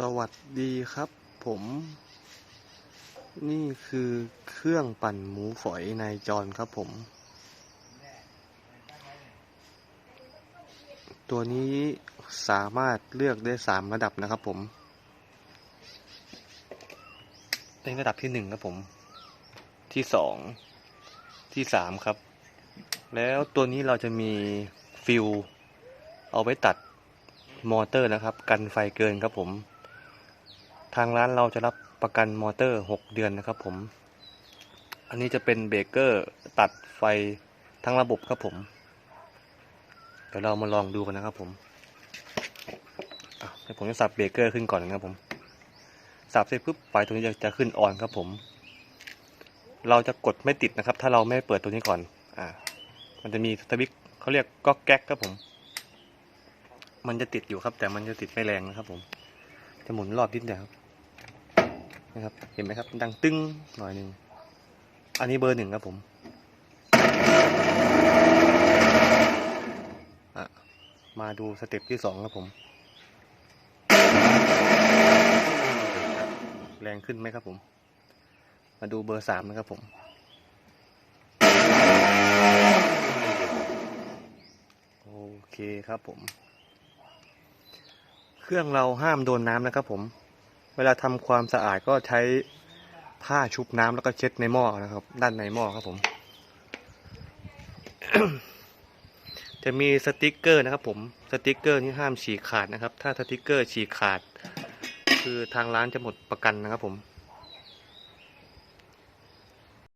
สวัสดีครับผม นี่คือเครื่องปั่นหมูฝอยนายจรครับผม ตัวนี้สามารถเลือกได้สามระดับนะครับผม เป็นระดับที่หนึ่งครับผม ที่สองที่สามครับ แล้วตัวนี้เราจะมีฟิลเอาไว้ตัดมอเตอร์นะครับ กันไฟเกินครับผม ทางร้านเราจะรับประกันมอเตอร์ 6 เดือนนะครับผม อันนี้จะเป็นเบรกเกอร์ตัดไฟทั้งระบบครับผม เดี๋ยวเรามาลองดูกันนะครับผมอะเดี๋ยวผมจะสับเบรกเกอร์ขึ้นก่อนนะครับผม สับเสร็จปุ๊บไฟตัวนี้จะขึ้นออนครับผม เราจะกดไม่ติดนะครับ ถ้าเราไม่เปิดตัวนี้ก่อน อ่า มันจะมีสวิตช์เขาเรียกก๊อกแก๊กครับผม มันจะติดอยู่ครับ แต่มันจะติดไม่แรงนะครับผม จะหมุนรอบนิดเดียวครับ นะครับ เห็นไหมครับ ดังตึ้งหน่อยหนึ่ง อันนี้เบอร์หนึ่งครับผมมาดูสเต็ปที่สองครับผม แรงขึ้นไหมครับผม มาดูเบอร์สามนะครับผม โอเคครับผม เครื่องเราห้ามโดนน้ำนะครับผม เวลาทำความสะอาดก็ใช้ผ้าชุบน้ำแล้วก็เช็ดในหม้อนะครับ ด้านในหม้อครับผม จะมีสติกเกอร์นะครับ ผมสติกเกอร์นี้ห้ามฉีกขาดนะครับ ถ้าสติกเกอร์ฉีกขาด คือทางร้านจะหมดประกันนะครับผม